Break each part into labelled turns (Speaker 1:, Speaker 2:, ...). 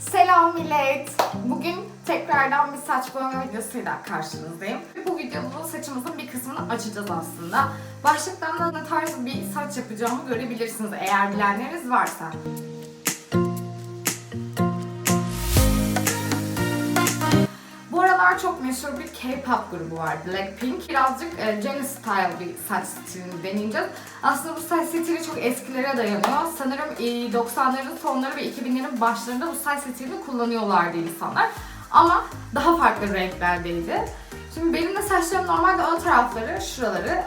Speaker 1: Selam millet. Bugün tekrardan bir saç boyama videosuyla karşınızdayım. Bu videoda saçımızın bir kısmını açacağız aslında. Başlıktan da ne tarz bir saç yapacağımı görebilirsiniz eğer bilenleriniz varsa. Aralar çok meşhur bir K-pop grubu var Blackpink. Birazcık e, Jennie Style bir saç stilini deneyeceğiz. Aslında bu saç stili çok eskilere dayanıyor. Sanırım e, 90'ların sonları ve 2000'lerin başlarında bu saç stilini kullanıyorlardı insanlar. Ama daha farklı renklerdeydi. Şimdi benim de saçlarım normalde ön tarafları, şuraları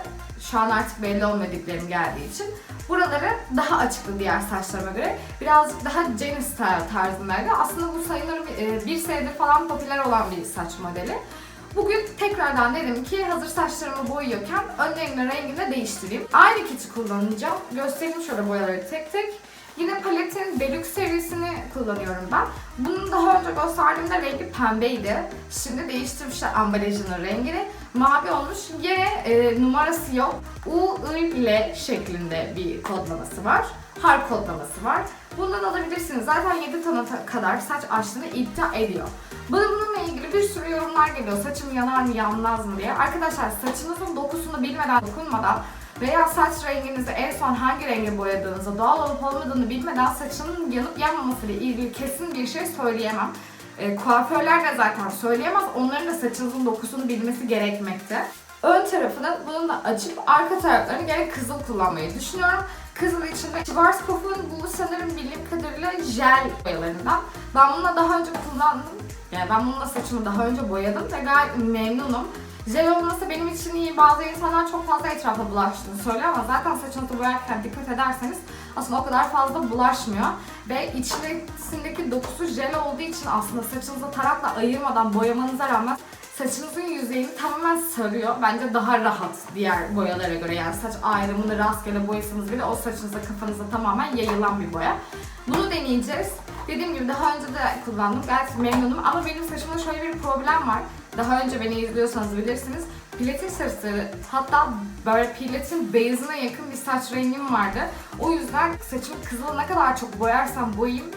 Speaker 1: şu an artık belli olmadıklarım geldiği için buraları daha açıklı diğer saçlarıma göre. Birazcık daha Jennie Style tarzındaydı. Aslında bu sayılır e, bir senedir falan popüler olan bir saç modeli. Bugün tekrardan dedim ki hazır saçlarımı boyuyorken önlerinin rengini de değiştireyim. Aynı kiti kullanacağım. Göstereyim şöyle boyaları tek tek. Yine paletin Deluxe serisini kullanıyorum ben. Bunun daha önce gösterdiğimde rengi pembeydi. Şimdi değiştirmişler ambalajının rengini. Mavi olmuş. Yine e, numarası yok. U, I, L şeklinde bir kodlaması var. Harf kodlaması var. Bundan alabilirsiniz. Zaten 7 tane ta- kadar saç açtığını iddia ediyor. Bana bununla ilgili bir sürü yorumlar geliyor. Saçım yanar mı yanmaz mı diye. Arkadaşlar saçınızın dokusunu bilmeden, dokunmadan veya saç renginizi en son hangi renge boyadığınızı, doğal olup olmadığını bilmeden saçının yanıp yanmaması ile ilgili kesin bir şey söyleyemem. E, kuaförler de zaten söyleyemez. Onların da saçınızın dokusunu bilmesi gerekmekte. Ön tarafını bununla açıp arka taraflarını gene kızıl kullanmayı düşünüyorum. Kızıl içinde Schwarzkopf'un bu sanırım bildiğim kadarıyla jel boyalarından. Ben bununla daha önce kullandım. Yani ben bununla saçımı daha önce boyadım ve gayet memnunum. Jel olması benim için iyi. Bazı insanlar çok fazla etrafa bulaştığını söylüyor ama zaten saçınızı boyarken dikkat ederseniz aslında o kadar fazla bulaşmıyor. Ve içindeki dokusu jel olduğu için aslında saçınızı tarakla ayırmadan boyamanıza rağmen saçınızın yüzeyini tamamen sarıyor. Bence daha rahat diğer boyalara göre. Yani saç ayrımını rastgele boyasanız bile o saçınıza kafanıza tamamen yayılan bir boya. Bunu deneyeceğiz. Dediğim gibi daha önce de kullandım. Gayet memnunum ama benim saçımda şöyle bir problem var. Daha önce beni izliyorsanız bilirsiniz. Platin sarısı hatta böyle platin beyazına yakın bir saç rengim vardı. O yüzden saçımı kızılı ne kadar çok boyarsam boyayayım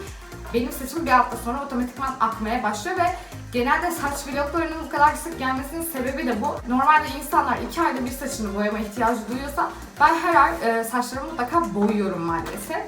Speaker 1: benim saçım bir hafta sonra otomatikman akmaya başlıyor ve genelde saç vloglarının bu kadar sık gelmesinin sebebi de bu. Normalde insanlar iki ayda bir saçını boyama ihtiyacı duyuyorsa ben her ay e, saçlarımı mutlaka boyuyorum maalesef.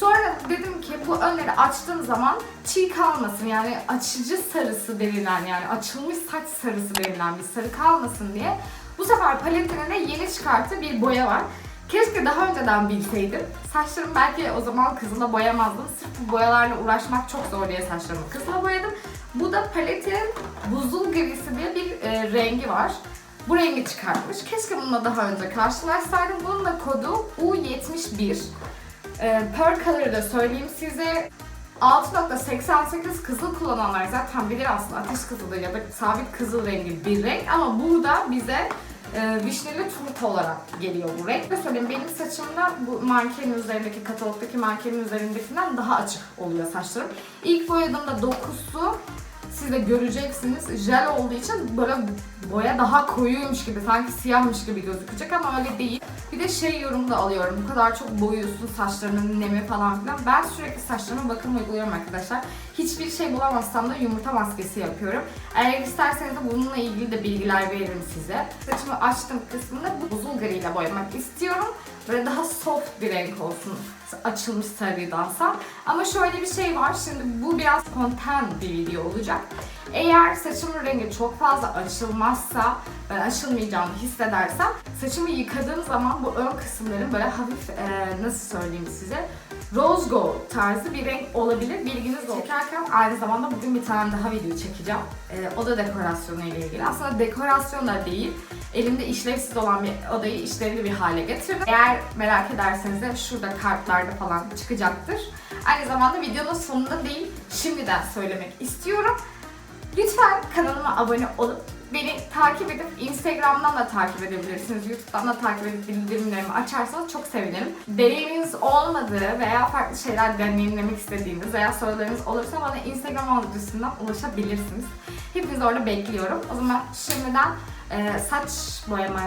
Speaker 1: Sonra dedim ki bu önleri açtığım zaman çiğ kalmasın yani açıcı sarısı denilen yani açılmış saç sarısı denilen bir sarı kalmasın diye bu sefer paletine de yeni çıkarttığı bir boya var. Keşke daha önceden bilseydim. Saçlarımı belki o zaman kızıla boyamazdım. Sırf bu boyalarla uğraşmak çok zor diye saçlarımı kızıla boyadım. Bu da paletin buzul grisi diye bir e, rengi var. Bu rengi çıkartmış. Keşke bununla daha önce karşılaşsaydım. Bunun da kodu U71. E, Color'ı da söyleyeyim size. 6.88 kızıl kullananlar zaten bilir aslında ateş kızılı ya da sabit kızıl rengi bir renk ama burada bize e, vişneli turp olarak geliyor bu renk ve söyleyeyim benim saçımda bu mankenin üzerindeki katalogdaki mankenin üzerindekinden daha açık oluyor saçlarım. İlk boyadığımda dokusu siz de göreceksiniz jel olduğu için böyle boya daha koyuymuş gibi sanki siyahmış gibi gözükecek ama öyle değil. Bir de şey yorumu da alıyorum. Bu kadar çok boyuyorsun saçlarının nemi falan filan. Ben sürekli saçlarıma bakım uyguluyorum arkadaşlar. Hiçbir şey bulamazsam da yumurta maskesi yapıyorum. Eğer isterseniz de bununla ilgili de bilgiler veririm size. Saçımı açtığım kısmını bu buzul gri ile boyamak istiyorum. Böyle daha soft bir renk olsun açılmış sarıdansa. Ama şöyle bir şey var. Şimdi bu biraz content bir video olacak. Eğer saçımın rengi çok fazla açılmazsa, ben açılmayacağını hissedersem saçımı yıkadığım zaman bu ön kısımların böyle hafif e, nasıl söyleyeyim size rose gold tarzı bir renk olabilir. Bilginiz olsun. Çekerken aynı zamanda bugün bir tane daha video çekeceğim. E, o da dekorasyonu ile ilgili. Aslında dekorasyon da değil. Elimde işlevsiz olan bir odayı işlevli bir hale getirdim. Eğer merak ederseniz de şurada kartlarda falan çıkacaktır. Aynı zamanda videonun sonunda değil, şimdiden söylemek istiyorum. Lütfen kanalıma abone olup beni takip edip Instagram'dan da takip edebilirsiniz. YouTube'dan da takip edip bildirimlerimi açarsanız çok sevinirim. Deneyiminiz olmadığı veya farklı şeyler deneyimlemek istediğiniz veya sorularınız olursa bana Instagram adresinden ulaşabilirsiniz. Hepinizi orada bekliyorum. O zaman şimdiden e, saç boyama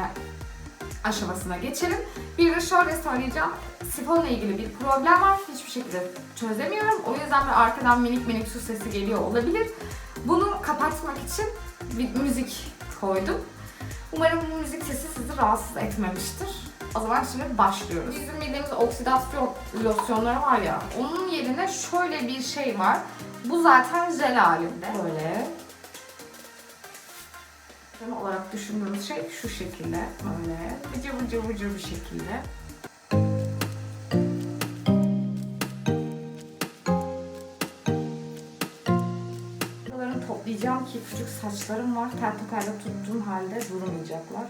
Speaker 1: aşamasına geçelim. Bir de şöyle söyleyeceğim. sifonla ilgili bir problem var. Hiçbir şekilde çözemiyorum. O yüzden bir arkadan minik minik su sesi geliyor olabilir. Bunu kapatmak için bir müzik koydum. Umarım bu müzik sesi sizi rahatsız etmemiştir. O zaman şimdi başlıyoruz. Bizim bildiğimiz oksidasyon losyonları var ya, onun yerine şöyle bir şey var. Bu zaten jel halinde. Böyle. Krem olarak düşündüğümüz şey şu şekilde. Böyle. Vıcır vıcır vıcır bir şekilde. Toplayacağım ki küçük saçlarım var. Tel tokayla tuttuğum halde durmayacaklar.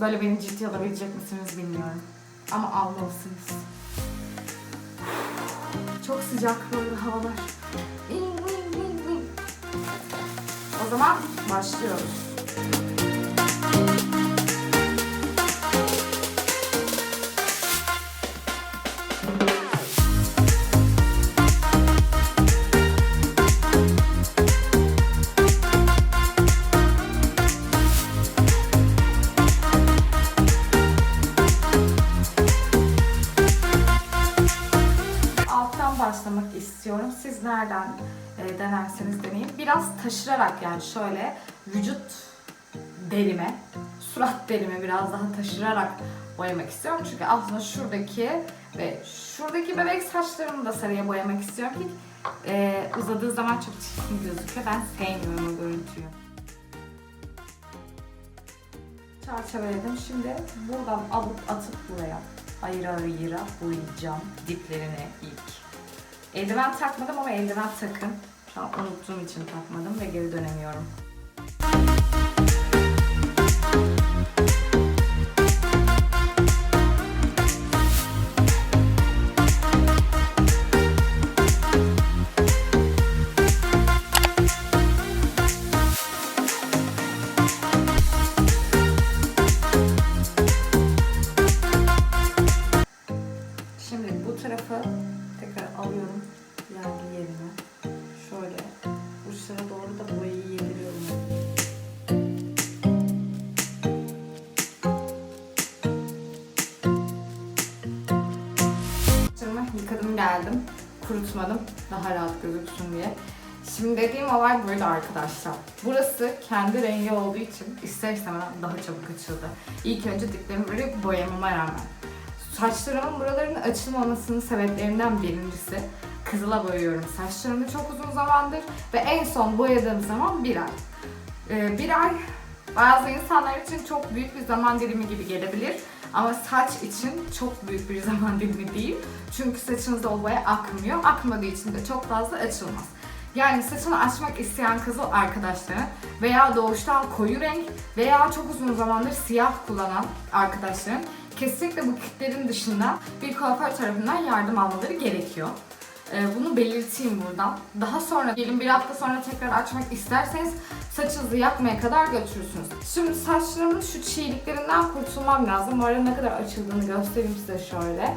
Speaker 1: Böyle beni ciddi alabilecek misiniz bilmiyorum. Ama almalısınız. Çok sıcak böyle havalar. O zaman başlıyoruz. Başlamak istiyorum. Siz nereden e, denerseniz deneyin. Biraz taşırarak yani şöyle vücut derime, surat derime biraz daha taşırarak boyamak istiyorum. Çünkü aslında şuradaki ve şuradaki bebek saçlarımı da sarıya boyamak istiyorum ki e, uzadığı zaman çok çirkin gözüküyor. Ben sevmiyorum o görüntüyü. Çerçeveledim. Şimdi buradan alıp atıp buraya ayıra ayıra boyayacağım diplerine ilk. Eldiven takmadım ama eldiven takın. Şu an unuttuğum için takmadım ve geri dönemiyorum. Kurutmadım. Daha rahat gözüksün diye. Şimdi dediğim olay böyle arkadaşlar. Burası kendi rengi olduğu için ister istemez daha çabuk açıldı. İlk önce diplerimi boyamama rağmen. Saçlarımın buralarının açılmamasının sebeplerinden birincisi kızıla boyuyorum saçlarımı çok uzun zamandır ve en son boyadığım zaman bir ay. Ee, bir ay bazı insanlar için çok büyük bir zaman dilimi gibi gelebilir ama saç için çok büyük bir zaman dilimi değil. Çünkü saçınızda o boya akmıyor. Akmadığı için de çok fazla açılmaz. Yani saçını açmak isteyen kızıl arkadaşların veya doğuştan koyu renk veya çok uzun zamandır siyah kullanan arkadaşların kesinlikle bu kitlerin dışında bir kuaför tarafından yardım almaları gerekiyor. Ee, bunu belirteyim buradan. Daha sonra, diyelim bir hafta sonra tekrar açmak isterseniz saçınızı yakmaya kadar götürürsünüz. Şimdi saçlarımın şu çiğliklerinden kurtulmam lazım. Bu arada ne kadar açıldığını göstereyim size şöyle.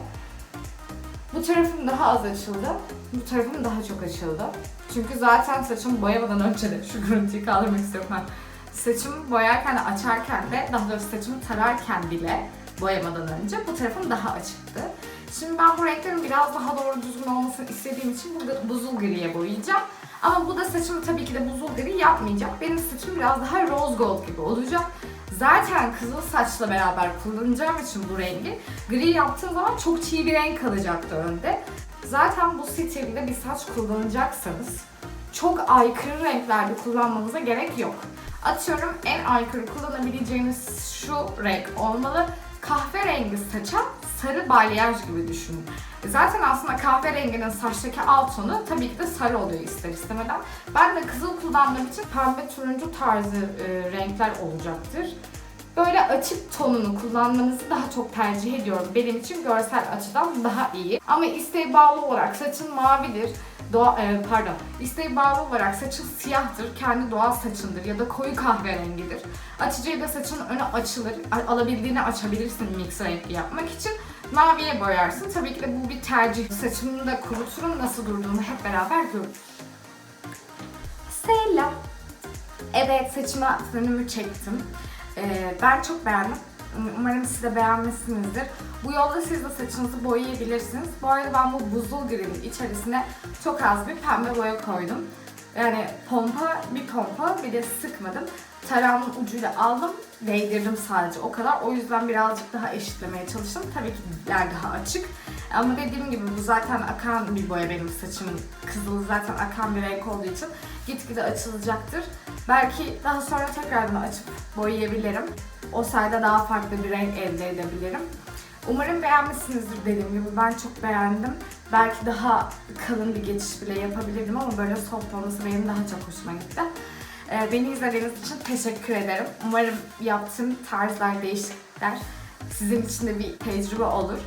Speaker 1: Bu tarafım daha az açıldı. Bu tarafım daha çok açıldı. Çünkü zaten saçımı boyamadan önce de şu görüntüyü kaldırmak istiyorum ben. Saçımı boyarken açarken de daha doğrusu saçımı tararken bile boyamadan önce bu tarafım daha açıktı. Şimdi ben bu renklerin biraz daha doğru düzgün olmasını istediğim için bu buzul griye boyayacağım. Ama bu da saçımı tabii ki de buzul gri yapmayacak. Benim saçım biraz daha rose gold gibi olacak. Zaten kızıl saçla beraber kullanacağım için bu rengi gri yaptığım zaman çok çiğ bir renk kalacaktı önde. Zaten bu stilde bir saç kullanacaksanız çok aykırı renklerde kullanmanıza gerek yok. Atıyorum en aykırı kullanabileceğiniz şu renk olmalı. Kahverengi saça sarı balyaj gibi düşünün. Zaten aslında kahverenginin saçtaki alt tonu tabii ki de sarı oluyor ister istemeden. Ben de kızıl kullandığım için pembe turuncu tarzı e, renkler olacaktır. Böyle açık tonunu kullanmanızı daha çok tercih ediyorum. Benim için görsel açıdan daha iyi. Ama isteğe bağlı olarak saçın mavidir, doğa, e, pardon, isteğe bağlı olarak saçın siyahtır, kendi doğal saçındır ya da koyu kahverengidir. Açıcıyla saçın önü açılır, alabildiğini açabilirsin mix renkli yapmak için. Maviye boyarsın. Tabii ki de bu bir tercih. Saçımı da kuruturum, nasıl durduğunu hep beraber görürüz. Selam. Evet saçıma fönümü çektim. Ee, ben çok beğendim. Umarım siz de beğenmişsinizdir. Bu yolda siz de saçınızı boyayabilirsiniz. Bu arada ben bu buzul grinin içerisine çok az bir pembe boya koydum. Yani pompa, bir pompa bir de sıkmadım. Tarağımın ucuyla aldım, değdirdim sadece o kadar. O yüzden birazcık daha eşitlemeye çalıştım. Tabii ki dipler daha açık. Ama dediğim gibi bu zaten akan bir boya benim saçımın. Kızılı zaten akan bir renk olduğu için gitgide açılacaktır. Belki daha sonra tekrardan açıp boyayabilirim. O sayede daha farklı bir renk elde edebilirim. Umarım beğenmişsinizdir dediğim gibi. Ben çok beğendim. Belki daha kalın bir geçiş bile yapabilirdim ama böyle soft olması benim daha çok hoşuma gitti. Ee, beni izlediğiniz için teşekkür ederim. Umarım yaptığım tarzlar, değişiklikler sizin için de bir tecrübe olur.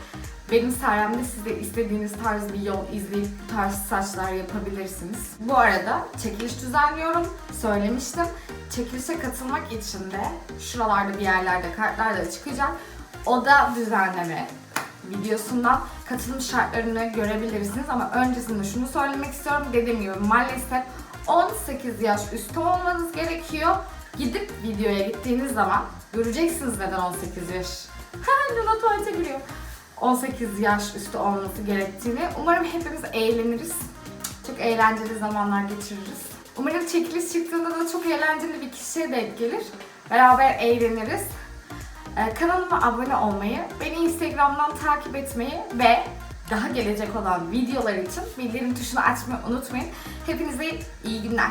Speaker 1: Benim sayemde siz de istediğiniz tarz bir yol izleyip bu tarz saçlar yapabilirsiniz. Bu arada çekiliş düzenliyorum. Söylemiştim. Çekilişe katılmak için de şuralarda bir yerlerde kartlar da çıkacak. Oda düzenleme videosundan katılım şartlarını görebilirsiniz ama öncesinde şunu söylemek istiyorum. Dediğim gibi maalesef 18 yaş üstü olmanız gerekiyor. Gidip videoya gittiğiniz zaman göreceksiniz neden 18 yaş. Luna tuvalete giriyor. 18 yaş üstü olması gerektiğini. Umarım hepimiz eğleniriz. Çok eğlenceli zamanlar geçiririz. Umarım çekiliş çıktığında da çok eğlenceli bir kişiye denk gelir. Beraber eğleniriz. Ee, kanalıma abone olmayı, beni Instagram'dan takip etmeyi ve daha gelecek olan videolar için bildirim tuşunu açmayı unutmayın. Hepinize iyi günler.